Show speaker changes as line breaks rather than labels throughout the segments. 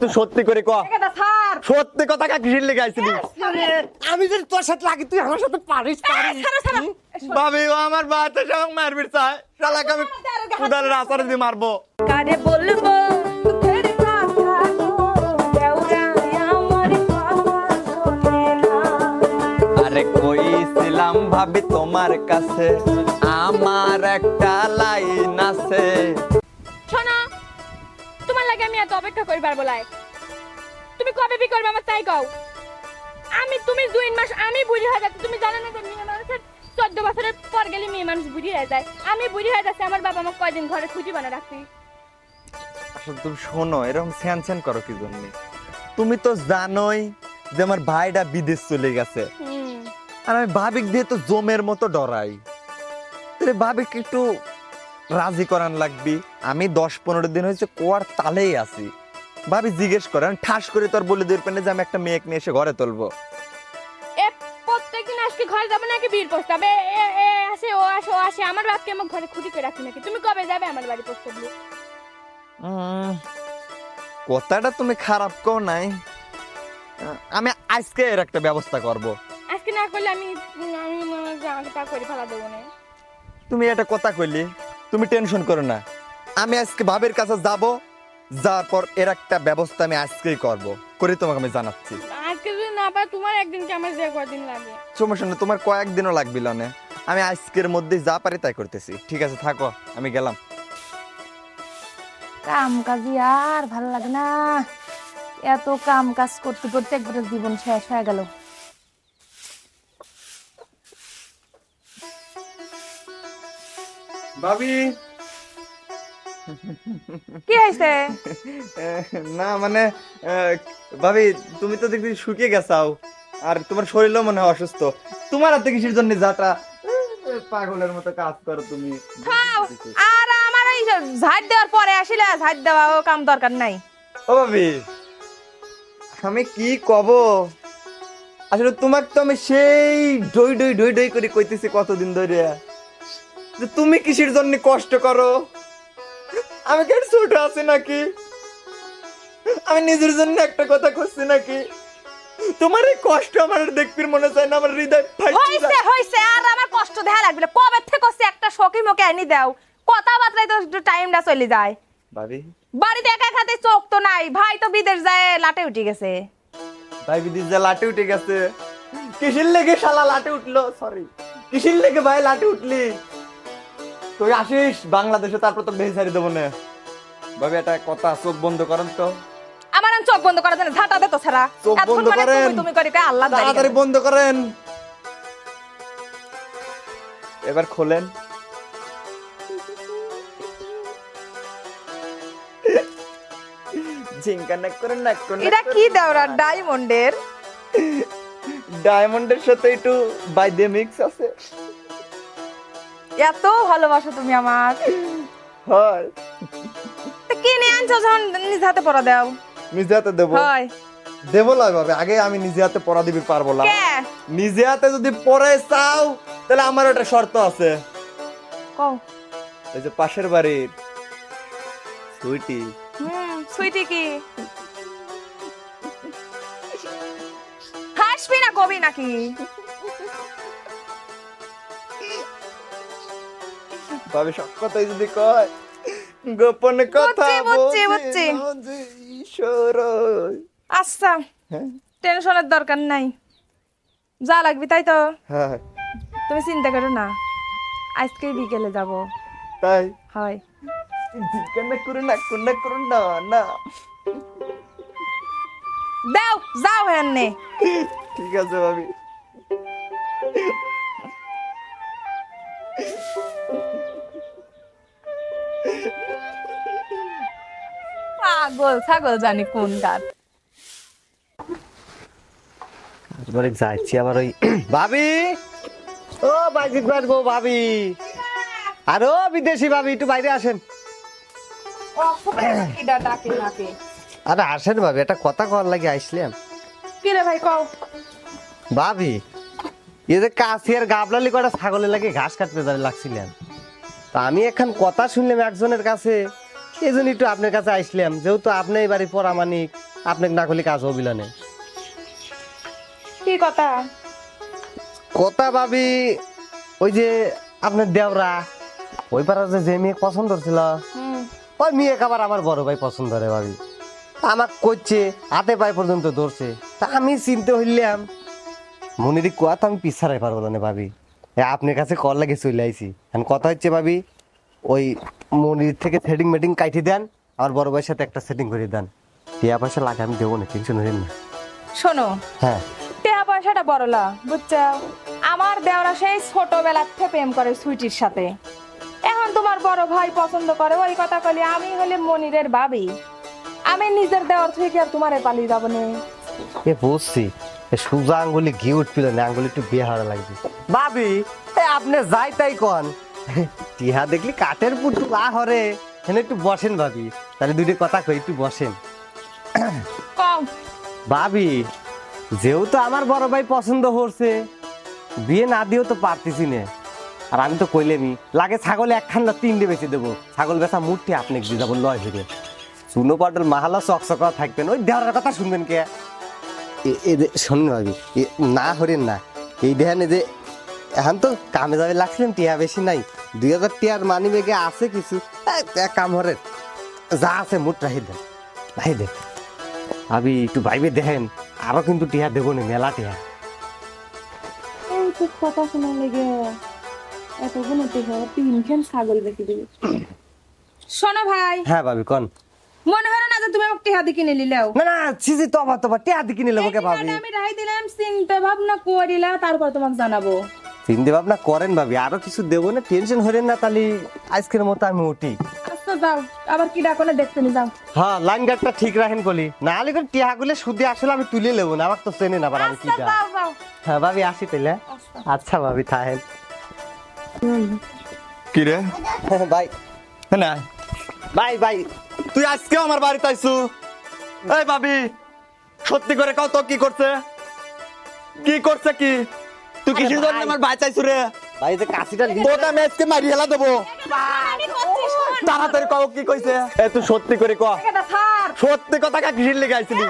তুই সত্যি করে ক। সত্যি কথা লেগে আইছিলি?
আমি যদি তোর সাথে লাগি তুই আমার সাথে পারিস পারিস
ভাবি ও আমার বাচ্চা সঙ্গে মারবির চায় শালাকে আমি আসার দিয়ে মারবো।
কারে বলব
আরে কইছিলাম ভাবি তোমার কাছে আমার একটা লাইন আছে।
শোনো তোমার লাগে আমি এত অপেক্ষা করি পারব লাই তুমি কবে বি করবে আমার তাই কও? আমি তুমি দুই মাস আমি বুড়ি হয়ে যাচ্ছি তুমি জানো না যে মেয়ে মানুষের চোদ্দ বছরের পর গেলে মেয়ে মানুষ বুড়ি হয়ে যায়। আমি বুড়ি হয়ে যাচ্ছি আমার বাবা আমাকে কয়দিন ঘরে খুঁজি বানা রাখছি।
আসলে তুমি শোনো এরকম স্যান স্যান করো কি জন্য? তুমি তো জানোই যে আমার ভাইটা বিদেশ চলে গেছে। আর আমি ভাবিক দিয়ে তো জমের মতো ডরাই। তাহলে ভাবিক একটু রাজি করান লাগবি। আমি দশ পনেরো দিন হয়েছে কোয়ার তালেই আছি। ভাবি জিজ্ঞেস করে আমি ঠাস করে তোর বলে দিয়ে পেনে যে আমি একটা মেয়েকে নিয়ে এসে ঘরে তুলবো।
প্রত্যেকদিন আজকে ঘরে যাবে নাকি বীর প্রস্তাবে এ এ আসে ও আসে ও আসে। আমার বাপকে আমার ঘরে খুঁটি করে রাখি নাকি? তুমি কবে যাবে আমার বাড়ি প্রস্তাব দিয়ে
কথাটা তুমি খারাপ কও নাই। আমি আজকে এর একটা ব্যবস্থা করব।
আজকে না করলে আমি আমি করে ফেলা দেবো না।
তুমি এটা কথা কইলি তুমি টেনশন করো না। আমি আজকে ভাবের কাছে যাব যাওয়ার পর এর একটা ব্যবস্থা আমি আজকেই করব। করে তোমাকে আমি জানাচ্ছি।
আজকে যদি না তোমার একদিন কি আমার যে কদিন লাগে?
সমস্যা তোমার কয়েকদিনও লাগবে না আমি আজকের মধ্যে যা পারি তাই করতেছি। ঠিক আছে থাকো আমি গেলাম।
কাম কাজি আর ভালো লাগে না। এত কাম কাজ করতে করতে একবারে জীবন শেষ হয়ে গেল।
ভাবি।
কি হয়েছে?
না মানে ভাবি তুমি তো দেখছি শুকিয়ে গেছাও। আর তোমার শরীরও মনে হয় অসুস্থ। তোমার হাতে কিসের জন্য যাটা পাগলের মতো কাজ করো তুমি।
আর আমার এই ঝাড় দেওয়ার পরে আসলে ঝাড় দেওয়া ও কাম দরকার নাই।
ও ভাবি আমি কি কব? আসলে তোমাকে তো আমি সেই ডই ডই ডই ডই করে কইতেছি কতদিন ধরে যে তুমি কিসের জন্য কষ্ট করো? আমি কেন ছোট আছি নাকি? আমি নিজের জন্য একটা কথা করছি নাকি? তোমার এই কষ্ট আমার দেখবির মনে চায় না আমার হৃদয়
হইছে হইছে আর আমার কষ্ট দেখা লাগবে না। কবে থেকে হচ্ছে একটা সখী মোকে আনি দাও। কথাবার্তায় তো একটু টাইমটা চলে যায়।
ভাবি?
বাড়িতে একা খাতে চোখ তো নাই। ভাই তো বিদেশ যায় লাটে উঠে গেছে।
ভাই বিদেশ যায় লাটে উঠে গেছে। কিসের লেগে শালা লাটে উঠল? সরি কিসের লেগে ভাই লাটে উঠলি? তুই আসিস? বাংলাদেশে তারপর তো বেশি ছাড়ি দেবো না। ভাবি একটা কথা চোখ বন্ধ করেন তো।
আমার চোখ বন্ধ করার জন্য ঝাঁটা দে তো ছাড়া।
চোখ বন্ধ
মানে
করেন।
তুমি করি কে আল্লাহ
তাড়াতাড়ি বন্ধ করেন। এবার খোলেন। ঝিঙ্কা নাক করে নাক করে
এটা কি দেওরা ডায়মন্ডের?
ডায়মন্ডের সাথে একটু বাইদে মিক্স আছে।
এত ভালোবাসো তুমি আমার।
হয়।
তা কিনে আনছো যখন নিজ হাতে পড়া দাও?
নিজে হাতে দেবো?
হয়।
দেবো না ভাবে আগে আমি নিজে হাতে পড়া দিবি পারব না। নিজে হাতে যদি পড়ে চাও তাহলে আমার একটা শর্ত আছে।
কও।
এই যে পাশের বাড়ির সুইটি।
হুম সুইটি কি? হাসবি না কবি নাকি?
ভাবে সব কথাই যদি কয় গোপন কথা
বুঝছি, বুঝছি, বুঝছি।
ঈশ্বর
আচ্ছা
হ্যাঁ?
টেনশনের দরকার নাই। যা লাগবে তাই তো।
হ্যাঁ।
তুমি চিন্তা করো না আজকে বিকেলে যাব।
তাই?
হয়।
জিজ্ঞাসা করুন না করুন না করুন না না।
দাও যাও হ্যাঁ
ঠিক আছে ভাবি।
পাগল ছাগল জানি কোন গাছ।
এবারে যাচ্ছি আবার ওই ভাবি। ও বাইজিৎ ভাবি। আর ও বিদেশি ভাবি একটু বাইরে আসেন। আরে আসেন ভাবি একটা কথা কর লাগে আসলাম
কি রে ভাই কও?
ভাবি এ যে কাশি আর গাবলালি কটা ছাগলের লাগে ঘাস কাটতে যাবে লাগছিলেন তা আমি এখন কথা শুনলাম একজনের কাছে। এই জন্য একটু আপনার কাছে আসলাম যেহেতু আপনি এই বাড়ি পরামানিক আপনাকে না করলে কাজ হবিল
কি কথা?
কথা ভাবি ওই যে আপনার দেওরা ওই পাড়ার যে যে মেয়ে পছন্দ ছিল ওই মেয়ে আবার আমার বড় ভাই পছন্দ রে ভাবি। আমাক করছে হাতে পায়ে পর্যন্ত ধরছে। তা আমি চিনতে হইলাম মনিরি কোয়া তো আমি পিছাড়াই পারব না ভাবি। আপনার কাছে কল লাগে চলে আইছি। এখন কথা হচ্ছে ভাবি ওই মনির থেকে সেটিং মেটিং কাইটি দেন আমার বড় ভাইয়ের সাথে একটা সেটিং করে দেন। টিয়া পয়সা লাগে আমি দেবো না টেনশন হইলেন না।
শোনো
হ্যাঁ।
টাকা পয়সাটা বড়লা বুঝছ আমার দেওরা সেই ছোটবেলার থেকে প্রেম করে সুইটির সাথে। এখন তোমার বড় ভাই পছন্দ করে ওই কথা কলি আমি হলে মনিরের ভাবি। আমি নিজের দেওয়ার থেকে আর তোমারে পালিয়ে যাব না।
এ বুঝছি। সুজা আঙ্গুলি ঘি উঠছিল না আঙ্গুলি একটু বিয়ে লাগবে। ভাবি এ আপনি যাই তাই কন। টিহা দেখলি কাঠের পুটু আ হরে এখানে একটু বসেন ভাবি তাহলে দুইটা কথা কই একটু বসেন। ভাবি যেহেতু আমার বড় ভাই পছন্দ করছে বিয়ে না দিয়েও তো পারতেছি না। আর আমি তো কইলেমি লাগে ছাগল একখান না তিনটে বেঁচে দেবো। ছাগল বেচা মুঠি আপনি দিয়ে যাব লয় ফিরে। চুনো পাটল মাহালা চকচকা থাকবেন ওই দেওয়ার কথা শুনবেন কে? শোন ভাবি না হরেন না। এই দেখেন যে এখন তো কামে যাবে লাগছিলাম টিয়া বেশি নাই। দুই হাজার টিয়ার মানি বেগে আছে কিছু। কাম হরে যা আছে মুঠ রাহি দেন রাহি দেন। ভাবি একটু ভাইবে দেখেন আরও কিন্তু টিয়া দেবো না মেলা টিয়া।
কথা শোনা লেগে এতগুলো টিহা তিনখান ছাগল বেঁকে দিবি। শোনো ভাই।
হ্যাঁ ভাবি কন।
মনে হয় না যে তুমি আমাকে টিহা দিয়ে কিনে নিলেও
না না সিজি তবা তবা টিয়া দি কিনে নেব কে ভাবি?
আমি রাই দিলাম চিন্তা ভাবনা করিলা তারপর তোমাকে জানাব।
চিন্তা ভাবনা করেন ভাবি আরও কিছু দেবো না টেনশন হরেন না তাহলে আজকের মতো আমি উঠি।
আচ্ছা যাও আবার কি ডাকলে দেখতে নি যাও।
হ্যাঁ লাইন গার্ডটা ঠিক রাখেন কলি। না হলে করে টিয়া গুলো সুদে আসলে আমি তুলে নেব না আমার তো চেনে না আবার আমি কি
আচ্ছা যাও
হ্যাঁ ভাবি আসি তাইলে আচ্ছা। ভাবি থাকেন
কি রে?
ভাই।
না
ভাই ভাই
তুই আজকেও আমার বাড়িতে আইসু। এই ভাবি সত্যি করে কও তো কি করছে? কি করছে কি? তুই কিসের জন্য
ভাই।
আমার ভাই চাইছু রে?
ভাই যে কাশিটা
তোটা আমি আজকে মারি হেলা দেবো। তাড়াতাড়ি কও কি কইছে? এ তুই সত্যি করে ক সত্যি কথা কা কিসের লেগে আইছিলি?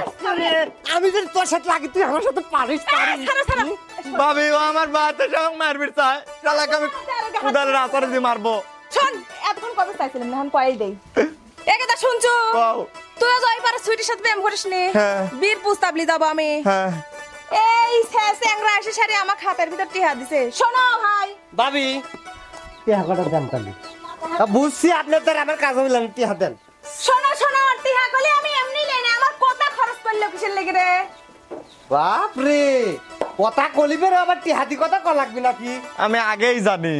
আমি যদি তোর সাথে লাগি তুই আমার সাথে পারিস
ভাবি ও আমার বাতে সব মারবি চাই শালাকে আমি উদারের আসার দিয়ে মারবো।
শোন এতক্ষণ কবে চাইছিলাম এখন কয়েই দেই। একেটা শুনছো?
কও
তুই যাই পারে সুইটির সাথে প্রেম করিস নি।
হ্যাঁ।
বীর পুস্তাবলি যাব আমি।
হ্যাঁ।
এই স্যাংরা এসে সারি আমার খাতার ভিতর টিহা দিছে। শোনো ভাই।
ভাবি টিয়া কটা তাহলে তা বুঝছি আপনার তো আমার কাজ হইল না টিয়া দেন।
শোনো শোনো টিহা কলি আমি এমনি লেনে আমার কত খরচ করল কিসের লেগে রে?
বাপ রে কথা কলিবের আবার টিহাদি কথা ক লাগবে নাকি?
আমি আগেই জানি।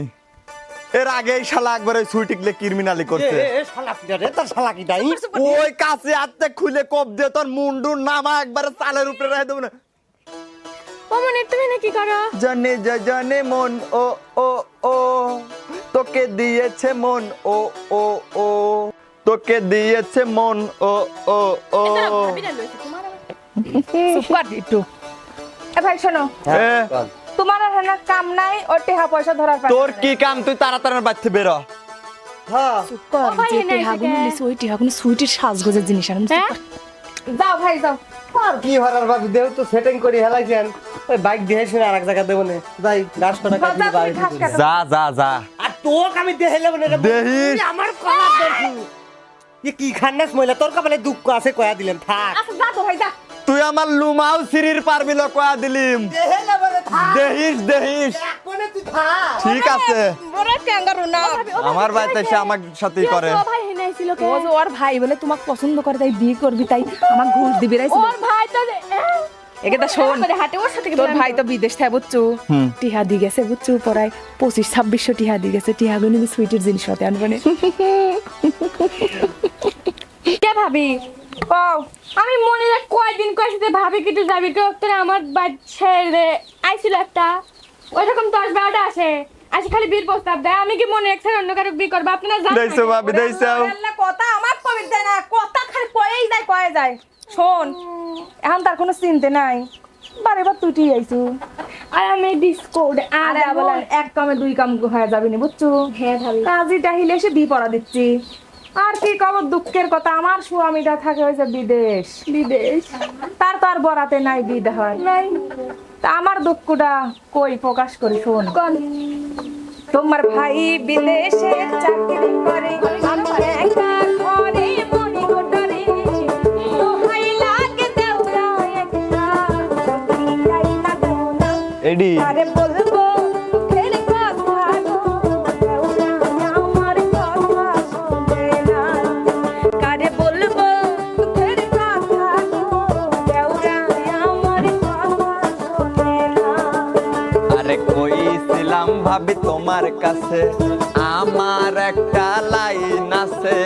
এর আগেই শালা একবার ওই সুইটিকলে ক্রিমিনালি করছে।
এ, এ, শালা কিটা রে? তোর শালা কিটা ই?
ওই কাছে হাতে খুলে কোপ দিয়ে তোর মুন্ডুর নামা একবারে চালের উপরে রেখে দেবো না।
ও মনে তুমি করো?
জানে যা জানে মন ও ও ও। তোকে দিয়েছে মন ও ও ও। তোকে দিয়েছে মন ও ও ও।
সুপার একটু এ ভাই শোনো।
চল।
তোমার আর হেনা কাম নাই ও টিহা পয়সা ধরার পারে
তোর কি কাম? তুই তাড়াতাড়ি বাড়তে বেরো।
হ্যাঁ।
ওই সুইটির সাজগোজের জিনিস
হ্যাঁ?
যাও ভাই যাও।
আর কি হরার বাবু দেহ তো সেটিং করে হেলাইছেন ওই বাইক দিয়ে শুনে আর এক জায়গা দেবো না। যাই কটা কাটি।
যা যা যা।
আর তোকে আমি দেহে না রে আমার কলা দেখু। এ কি খান্নাস মহিলা তোর কপালে দুঃখ আছে কয়া দিলেন থাক।
আচ্ছা যা তো ভাই যা।
তুই আমার লুমাও সিরির পারবি ল কয়া দিলিম। দেহিস দেহিস। ঠিক আছে। আমার বাড়িতে এসে আমার সাথেই করে।
ভাই
ওর ভাই বলে তোমাকে পছন্দ করে তাই বিয়ে করবি তাই আমার ঘুষ দিবি রাইছিল
ওর ভাই তো যে-
একেটা শোন।
করে হাঁটে ওর সাথে
তোর ভাই তো বিদেশ থাকে বুঝছ? টিহা দি গেছে বুঝছ পড়ায় পঁচিশ ছাব্বিশশো টিহা দি গেছে। টিহা গুনি সুইটের জিনিস হতে আনবে।
কে ভাবি?
কও
আমি মনে রাখ কয়দিন কয় সাথে ভাবি যাবি তো তোর আমার বাচ্চারে আইছিল একটা। ওইরকম দশ বারোটা আসে। আসে খালি বীর প্রস্তাব দেয়। আমি কি মনে রাখছি অন্য কারও বিয়ে করব? আপনারা জানেন
দেইছো ভাবি দেইছো।
কথা আমার দেয় না। কথা খালি কয়েই যায় কয়ে যায়। শোন এখন তার কোনো চিন্তা নাই। বারে বার তুই আইছু।
আর আমি ডিসকোড
আরে এক কামে দুই কাম হয়ে যাবে না বুঝছ?
হ্যাঁ ভাবি।
কাজী টাহিলে এসে বি পড়া দিচ্ছি। আর কি খবর দুঃখের কথা। আমার স্বামীটা থাকে হয়েছে বিদেশ।
বিদেশ?
তার তো আর বরাতে নাই বিদে হয়
নাই।
তা আমার দুঃখটা কই প্রকাশ করি শোন। তোমার ভাই বিদেশে চাকরি করে আমি একা ঘরে মনি গোটারে দোহাই
কাছে আমার একটা লাইন আছে।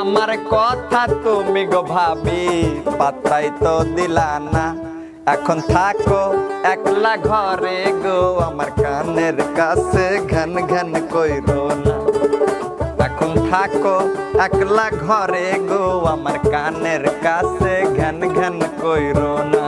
আমার কথা তুমি গো ভাবি পাতাই তো দিলা না। এখন থাকো একলা ঘরে গো, আমার কানের কাছে ঘন ঘন কইরো না। এখন থাকো একলা ঘরে গো, আমার কানের কাছে ঘন ঘন কইরো না।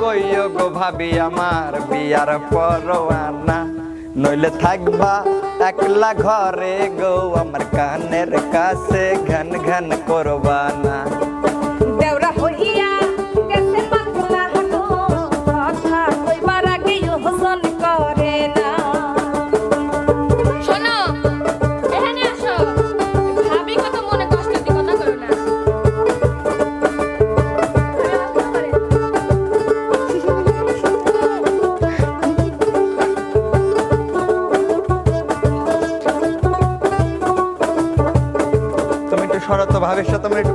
কইও গো ভাবি, আমার বিয়ার পরোয়ানা। নইলে থাকবা একলা ঘরে গো, আমার কানের কাছে ঘন ঘন করবানা।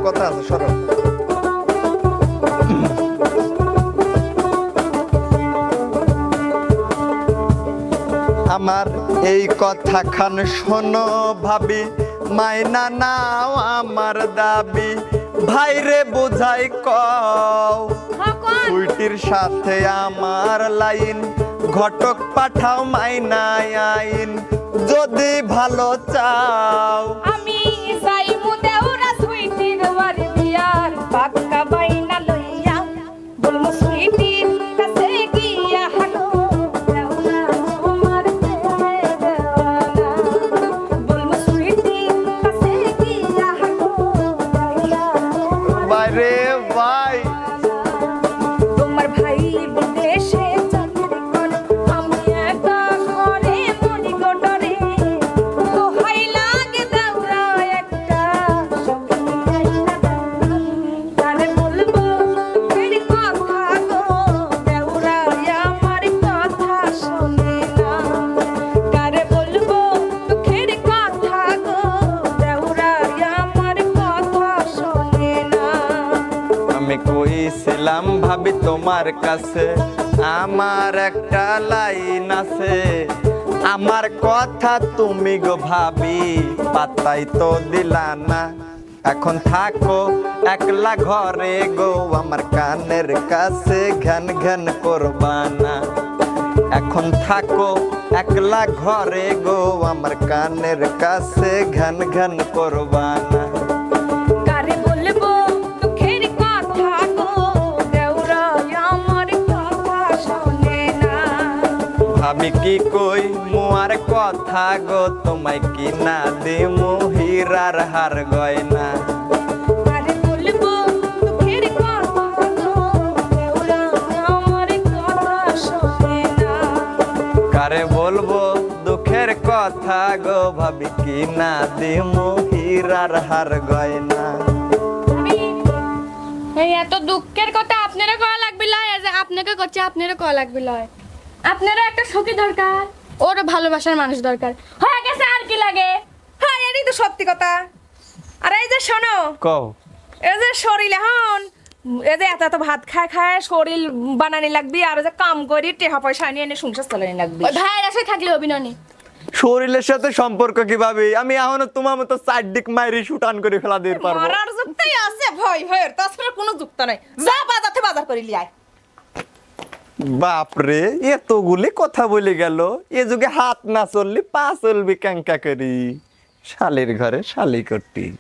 কথা
আছে সরো। আমার এই কথা খান শোনো ভাবি মাইনা নাও আমার দাবি। ভাইরে বুঝাই কও সুইটির সাথে আমার লাইন। ঘটক পাঠাও মাইনাই আইন যদি ভালো চাও।
বলমু সুইটির তোমার কাছে, আমার
একটা লাইন আছে। আমার কথা তুমি গো ভাবি পাতাই তো দিলা না। এখন থাকো একলা ঘরে গো, আমার কানের কাছে ঘন ঘন করবানা এখন থাকো একলা ঘরে গো, আমার কানের কাছে ঘন ঘন করবানা ভাবি কি কই? মুয়ার কথা গো তোমায় কি না দে হিরার হার গয়না।
কারে বলব দুঃখের কথা গো
ভাবি কি না দে হিরার হার গয়না।
এই এত দুঃখের কথা আপনারা কয়া লাগবে লয়? আপনাকে করছে আপনারা কয়া লাগবে লয়। আপনারা একটা সখী দরকার। ওর ভালোবাসার মানুষ দরকার। হয়ে গেছে আর কি লাগে?
হ্যাঁ এটাই তো সত্যি কথা। আর এই যে শোনো
কও।
এই যে শরীর এখন এই যে এত এত ভাত খায় খায় শরীর বানানি লাগবি আর এই যে কাম করি টেহা পয়সা নিয়ে এনে সংসার চালানি লাগবি।
ওই ভাইয়ের আশায় থাকলে অভিননী
শরীরের সাথে সম্পর্ক কীভাবে? আমি এখনও তোমার মতো চারদিক মাইরি শুটান করে ফেলা দিতে পারব।
মারার যুক্তই আছে ভয় ভয়ের। তাছাড়া কোনো যুক্ত নাই। যা বাজাতে বাজার করি লিয়ায়
বাপরে, এতগুলি কথা বলে গেল। এ যুগে হাত না চললি পা চলবি ক্যাঙ্কা করি। শালের ঘরে শালি করতি।